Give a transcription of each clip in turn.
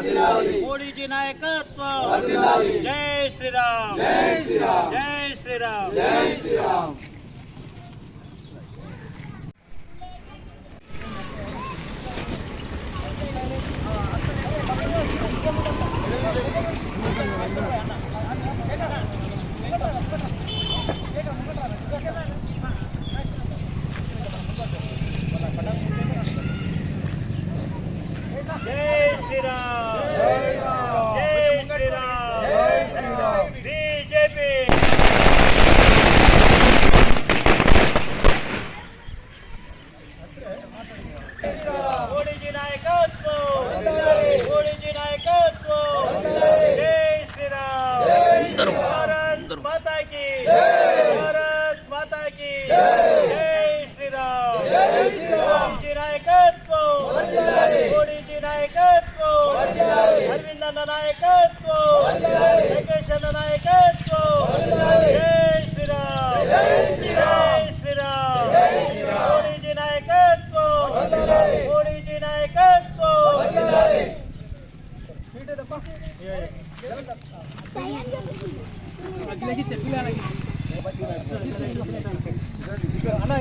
మోడీజీ నాయకత్వం మోడీజీ నాయకత్వం జై శ్రీరామ్ జై శ్రీరామ్ జై శ్రీరామ్ జై శ్రీరామ్ బీజేపీ మోడీజీ నాయకత్వం మోడీజీ నాయకత్వం జై శ్రీరామ్ భారత్ మాతా భారత్ మాతా జై శ్రీరామ్. మోడీజీ నాయకత్వం. మోడీజీ నాయకత్వం. అరవింద్ అన్న నాయకత్వం. వెంకటేష్ అన్న నాయకత్వం. జై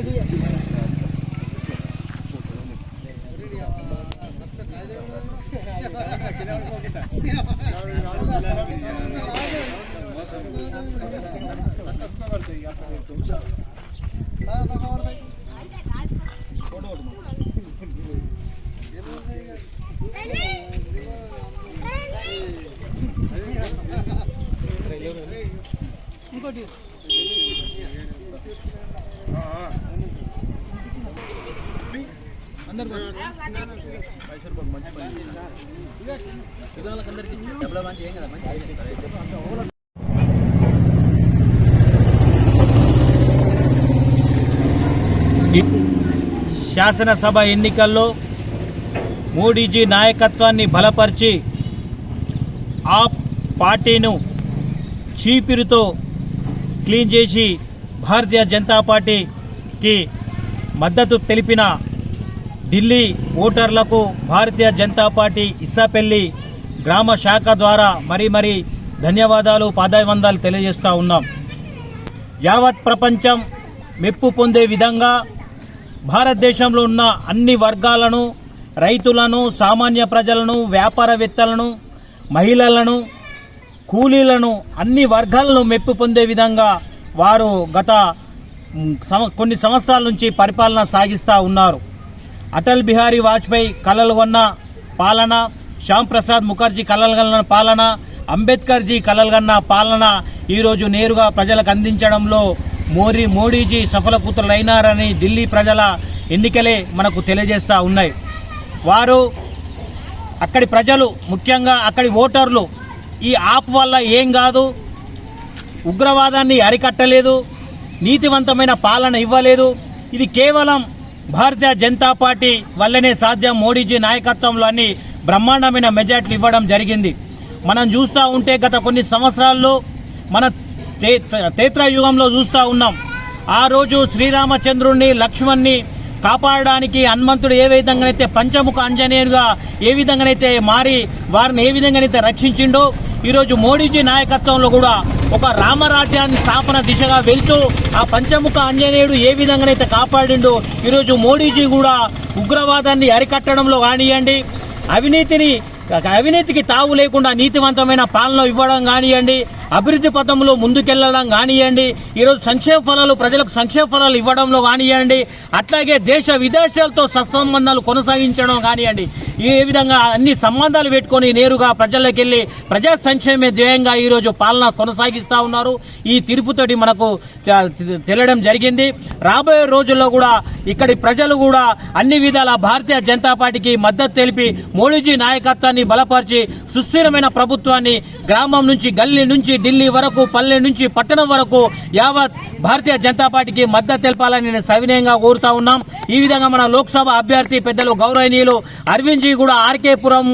Yeah. శాసనసభ ఎన్నికల్లో మోడీజీ నాయకత్వాన్ని బలపరిచి ఆ పార్టీను చీపిరితో క్లీన్ చేసి భారతీయ జనతా పార్టీకి మద్దతు తెలిపిన ఢిల్లీ ఓటర్లకు భారతీయ జనతా పార్టీ ఇస్సాపల్లి గ్రామ శాఖ ద్వారా మరీ మరీ ధన్యవాదాలు పాదాభివందాలు తెలియజేస్తూ ఉన్నాం. యావత్ ప్రపంచం మెప్పు పొందే విధంగా భారతదేశంలో ఉన్న అన్ని వర్గాలను రైతులను సామాన్య ప్రజలను వ్యాపారవేత్తలను మహిళలను కూలీలను అన్ని వర్గాలను మెప్పు పొందే విధంగా వారు గత కొన్ని సంవత్సరాల నుంచి పరిపాలన సాగిస్తూ ఉన్నారు. అటల్ బిహారీ వాజ్పేయి కలలు కొన్న పాలన శ్యామ్ ప్రసాద్ ముఖర్జీ కలలు కన్న పాలన అంబేద్కర్జీ కలలు కన్న పాలన ఈరోజు నేరుగా ప్రజలకు అందించడంలో మోరీ మోడీజీ సఫల కూతురులైనారని ఢిల్లీ ప్రజల ఎన్నికలే మనకు తెలియజేస్తూ ఉన్నాయి. వారు అక్కడి ప్రజలు ముఖ్యంగా అక్కడి ఓటర్లు ఈ యాప్ వల్ల ఏం కాదు ఉగ్రవాదాన్ని అరికట్టలేదు నీతివంతమైన పాలన ఇవ్వలేదు ఇది కేవలం భారతీయ జనతా పార్టీ వల్లనే సాధ్యం మోడీజీ నాయకత్వంలో అన్ని బ్రహ్మాండమైన మెజార్టీలు ఇవ్వడం జరిగింది. మనం చూస్తూ ఉంటే గత కొన్ని సంవత్సరాల్లో మన తే తేత్రయుగంలో చూస్తూ ఉన్నాం. ఆ రోజు శ్రీరామచంద్రుణ్ణి లక్ష్మణ్ణి కాపాడడానికి హనుమంతుడు ఏ విధంగానైతే పంచముఖ ఆంజనేయులుగా ఏ విధంగానైతే మారి వారిని ఏ విధంగానైతే రక్షించిండో ఈరోజు మోడీజీ నాయకత్వంలో కూడా ఒక రామరాజ్యాన్ని స్థాపన దిశగా వెళ్తూ ఆ పంచముఖ ఆంజనేయుడు ఏ విధంగానైతే కాపాడిండో ఈరోజు మోడీజీ కూడా ఉగ్రవాదాన్ని అరికట్టడంలో కానివ్వండి అవినీతిని అవినీతికి తావు లేకుండా నీతివంతమైన పాలన ఇవ్వడం కానివ్వండి అభివృద్ధి పథంలో ముందుకెళ్ళడం కానివ్వండి ఈరోజు సంక్షేమ ఫలాలు ప్రజలకు సంక్షేమ ఫలాలు ఇవ్వడంలో కానివ్వండి అట్లాగే దేశ విదేశాలతో సత్సంబంధాలు కొనసాగించడం కానివ్వండి ఈ విధంగా అన్ని సంబంధాలు పెట్టుకొని నేరుగా ప్రజల్లోకి వెళ్ళి ప్రజా సంక్షేమే ధ్యేయంగా ఈరోజు పాలన కొనసాగిస్తూ ఉన్నారు. ఈ తీర్పుతోటి మనకు తెలియడం జరిగింది. రాబోయే రోజుల్లో కూడా ఇక్కడి ప్రజలు కూడా అన్ని విధాల భారతీయ జనతా పార్టీకి మద్దతు తెలిపి మోడీజీ నాయకత్వాన్ని బలపరిచి సుస్థిరమైన ప్రభుత్వాన్ని గ్రామం నుంచి గల్లీ నుంచి ఢిల్లీ వరకు పల్లె నుంచి పట్టణం వరకు యావత్ భారతీయ జనతా పార్టీకి మద్దతు తెలపాలని నేను సవినయంగా కోరుతా ఉన్నాం. ఈ విధంగా మన లోక్సభ అభ్యర్థి పెద్దలు గౌరవనీయులు అరవింద్ నుంచి కూడా ఆర్కేపురం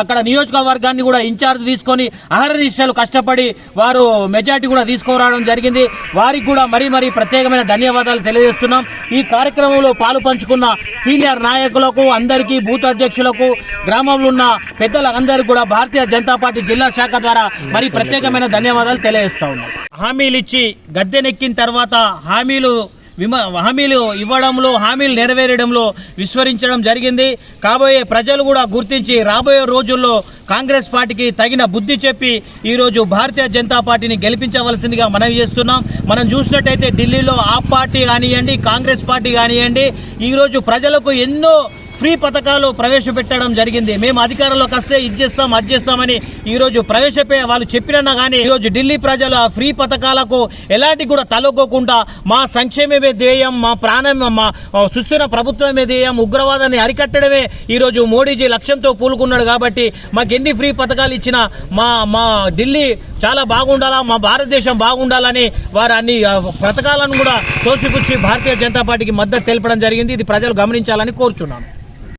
అక్కడ నియోజకవర్గాన్ని కూడా ఇన్ఛార్జ్ తీసుకొని అహర్నిశలు కష్టపడి వారు మెజార్టీ కూడా తీసుకురావడం జరిగింది. వారికి కూడా మరీ మరీ ప్రత్యేకమైన ధన్యవాదాలు తెలియజేస్తున్నాం. ఈ కార్యక్రమంలో పాలు పంచుకున్న సీనియర్ నాయకులకు అందరికీ బూత్ అధ్యక్షులకు గ్రామంలో ఉన్న పెద్దలందరికీ కూడా భారతీయ జనతా పార్టీ జిల్లా శాఖ ద్వారా మరి ప్రత్యేకమైన ధన్యవాదాలు తెలియజేస్తా ఉన్నాం. హామీలు ఇచ్చి గద్దెనెక్కిన తర్వాత హామీలు విమ హామీలు ఇవ్వడంలో హామీలు నెరవేరడంలో విస్మరించడం జరిగింది. కాబోయే ప్రజలు కూడా గుర్తించి రాబోయే రోజుల్లో కాంగ్రెస్ పార్టీకి తగిన బుద్ధి చెప్పి ఈరోజు భారతీయ జనతా పార్టీని గెలిపించవలసిందిగా మనవి చేస్తున్నాం. మనం చూసినట్టయితే ఢిల్లీలో ఆ పార్టీ కానివ్వండి కాంగ్రెస్ పార్టీ కానివ్వండి ఈరోజు ప్రజలకు ఎన్నో ఫ్రీ పథకాలు ప్రవేశపెట్టడం జరిగింది. మేము అధికారంలోకి వస్తే ఇది చేస్తాం అది చేస్తామని ఈరోజు ప్రవేశపే వాళ్ళు చెప్పినా కానీ ఈరోజు ఢిల్లీ ప్రజలు ఆ ఫ్రీ పథకాలకు ఎలాంటి కూడా తలొగ్గకుండా మా సంక్షేమమే ధ్యేయం మా ప్రాణం మా సుస్థిర ప్రభుత్వమే ధ్యేయం ఉగ్రవాదాన్ని అరికట్టడమే ఈరోజు మోడీజీ లక్ష్యంతో పూలుకున్నాడు కాబట్టి మాకు ఎన్ని ఫ్రీ పథకాలు ఇచ్చినా మా మా ఢిల్లీ చాలా బాగుండాలా మా భారతదేశం బాగుండాలని వారు అన్ని పథకాలను కూడా తోసిపుచ్చి భారతీయ జనతా పార్టీకి మద్దతు తెలపడం జరిగింది. ఇది ప్రజలు గమనించాలని కోరుచున్నాను.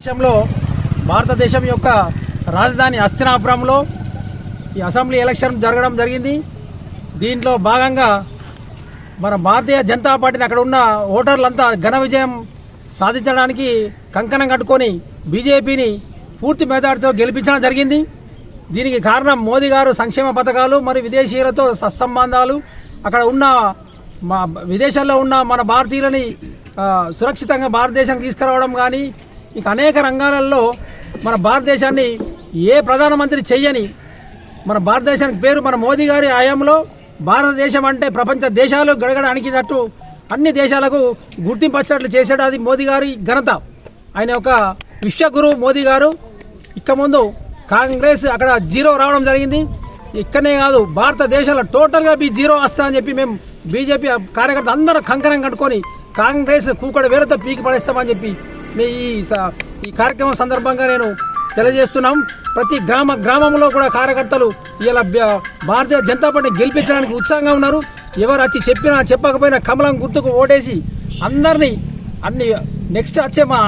దేశంలో భారతదేశం యొక్క రాజధాని హస్తినాపురంలో ఈ అసెంబ్లీ ఎలక్షన్ జరగడం జరిగింది. దీంట్లో భాగంగా మన భారతీయ జనతా పార్టీని అక్కడ ఉన్న ఓటర్లంతా ఘన విజయం సాధించడానికి కంకణం కట్టుకొని బీజేపీని పూర్తి మెజార్టీతో గెలిపించడం జరిగింది. దీనికి కారణం మోదీ గారు సంక్షేమ పథకాలు మరి విదేశీయులతో సత్సంబంధాలు. అక్కడ ఉన్న మా విదేశాల్లో ఉన్న మన భారతీయులని సురక్షితంగా భారతదేశానికి తీసుకురావడం కానీ ఇక అనేక రంగాలలో మన భారతదేశాన్ని ఏ ప్రధానమంత్రి చెయ్యని మన భారతదేశానికి పేరు మన మోదీ గారి హయాంలో భారతదేశం అంటే ప్రపంచ దేశాలు గడగడ అణికినట్టు అన్ని దేశాలకు గుర్తింపు వచ్చేటట్లు చేశాడు అది మోదీ గారి ఘనత. ఆయన ఒక విశ్వగురువు మోదీ గారు. ఇక ముందు కాంగ్రెస్ అక్కడ జీరో రావడం జరిగింది. ఇక్కడనే కాదు భారతదేశంలో టోటల్గా బీ జీరో అని చెప్పి మేము బీజేపీ కార్యకర్త అందరూ కంకణం కట్టుకొని కాంగ్రెస్ కూకడ వేలతో పీకి పడేస్తామని చెప్పి మీ ఈ స- ఈ కార్యక్రమం సందర్భంగా నేను తెలియజేస్తున్నాం. ప్రతి గ్రామ గ్రామంలో కూడా కార్యకర్తలు ఇలా భారతీయ జనతా పార్టీ గెలిపించడానికి ఉత్సాహంగా ఉన్నారు. ఎవరు వచ్చి చెప్పినా చెప్పకపోయినా కమలం గుర్తుకు ఓటేసి అందరినీ అన్ని నెక్స్ట్ వచ్చే మా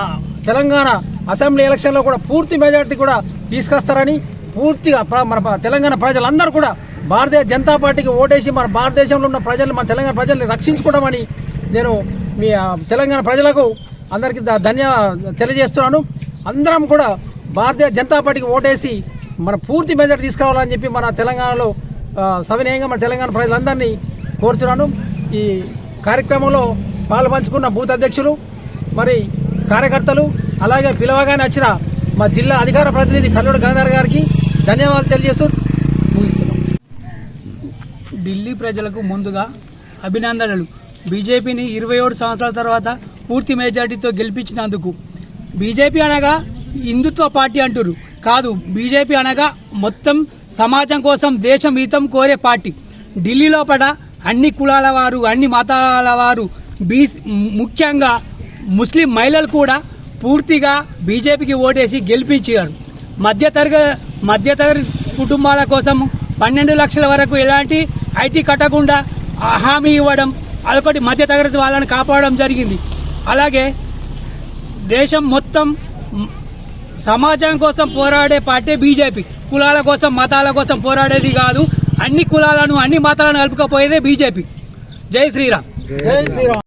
తెలంగాణ అసెంబ్లీ ఎలక్షన్లో కూడా పూర్తి మెజార్టీ కూడా తీసుకొస్తారని పూర్తిగా మన తెలంగాణ ప్రజలందరూ కూడా భారతీయ జనతా పార్టీకి ఓటేసి మన భారతదేశంలో ఉన్న ప్రజలు మన తెలంగాణ ప్రజల్ని రక్షించుకోవడమని నేను మీ తెలంగాణ ప్రజలకు అందరికీ ధన్య తెలియజేస్తున్నాను. అందరం కూడా భారతీయ జనతా పార్టీకి ఓటేసి మన పూర్తి మెజార్టీ తీసుకురావాలని చెప్పి మన తెలంగాణలో సవినయంగా మన తెలంగాణ ప్రజలందరినీ కోరుచున్నాను. ఈ కార్యక్రమంలో పాల్పంచుకున్న బూత్ అధ్యక్షులు మరి కార్యకర్తలు అలాగే పిలవగానే వచ్చిన మా జిల్లా అధికార ప్రతినిధి కల్లూరు గంగాధర్ గారికి ధన్యవాదాలు తెలియజేస్తూ ముగిస్తున్నాం. ఢిల్లీ ప్రజలకు ముందుగా అభినందనలు. బీజేపీని ఇరవై ఏడు సంవత్సరాల తర్వాత పూర్తి మెజార్టీతో గెలిపించినందుకు. బీజేపీ అనగా హిందుత్వ పార్టీ అంటారు కాదు బీజేపీ అనగా మొత్తం సమాజం కోసం దేశం హితం కోరే పార్టీ. ఢిల్లీ లోపల అన్ని కులాల వారు అన్ని మతాల వారు బీ ముఖ్యంగా ముస్లిం మహిళలు కూడా పూర్తిగా బీజేపీకి ఓటేసి గెలిపించారు. మధ్యతరగ మధ్యతరగతి కుటుంబాల కోసం పన్నెండు లక్షల వరకు ఎలాంటి ఐటీ కట్టకుండా హామీ ఇవ్వడం అదొకటి మధ్యతరగతి వాళ్ళని కాపాడడం జరిగింది. అలాగే దేశం మొత్తం సమాజం కోసం పోరాడే పార్టీ బీజేపీ. కులాల కోసం మతాల కోసం పోరాడేది కాదు. అన్ని కులాలను అన్ని మతాలను కలుపుకపోయేదే బీజేపీ. జై శ్రీరామ్. జై శ్రీరామ్.